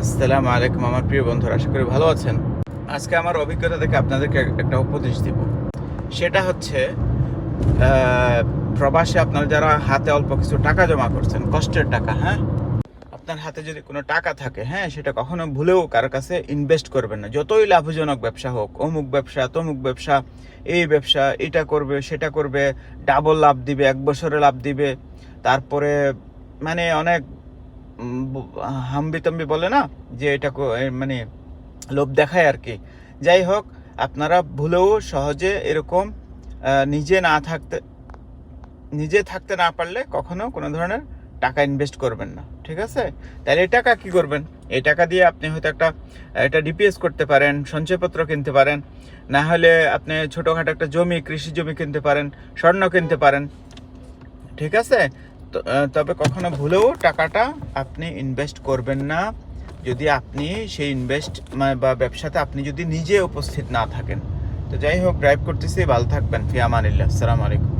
আসসালামু আলাইকুম আমার প্রিয় বন্ধুরা, আশা করি ভালো আছেন। আজকে আমার অভিজ্ঞতা থেকে আপনাদেরকে একটা উপদেশ দিব। সেটা হচ্ছে প্রবাসে আপনারা যারা হাতে অল্প কিছু টাকা জমা করছেন, কষ্টের টাকা হ্যাঁ? আপনার হাতে যদি কোনো টাকা থাকে হ্যাঁ সেটা কখনো ভুলেও কারও কাছে ইনভেস্ট করবেন না। যতই লাভজনক ব্যবসা হোক, অমুক ব্যবসা, তমুক ব্যবসা, এই ব্যবসা, এটা করবে, সেটা করবে ডাবল লাভ দিবে, এক বছরে লাভ দিবে। তারপরে মানে অনেক উম, ব- হাম্বি তাম্বি বলে না? যে এটা মানে লোভ দেখায় আর কি যাই হোক আপনারা ভুলেও সহজে এরকম নিজে না থাকতে নিজে থাকতে না পারলে কখনো কোনো ধরনের টাকা ইনভেস্ট করবেন না ঠিক আছে? তাহলে এই টাকা কি করবেন? এই টাকা দিয়ে আপনি হয়তো একটা এটা ডিপিএস করতে পারেন সঞ্চয়পত্র কিনতে পারেন না হলে আপনি ছোটোখাটো একটা জমি কৃষি জমি কিনতে পারেন স্বর্ণ কিনতে পারেন ঠিক আছে? তবে কখনো ভুলেও টাকাটা আপনি ইনভেস্ট করবেন না। যদি আপনি সেই ইনভেস্ট বা ব্যবসাতে আপনি যদি নিজে উপস্থিত না থাকেন। তো যাই হোক ড্রাইভ করতেছি, ভালো থাকবেন। ফিয়ামানিল্লাহ আসসালামু আলাইকুম।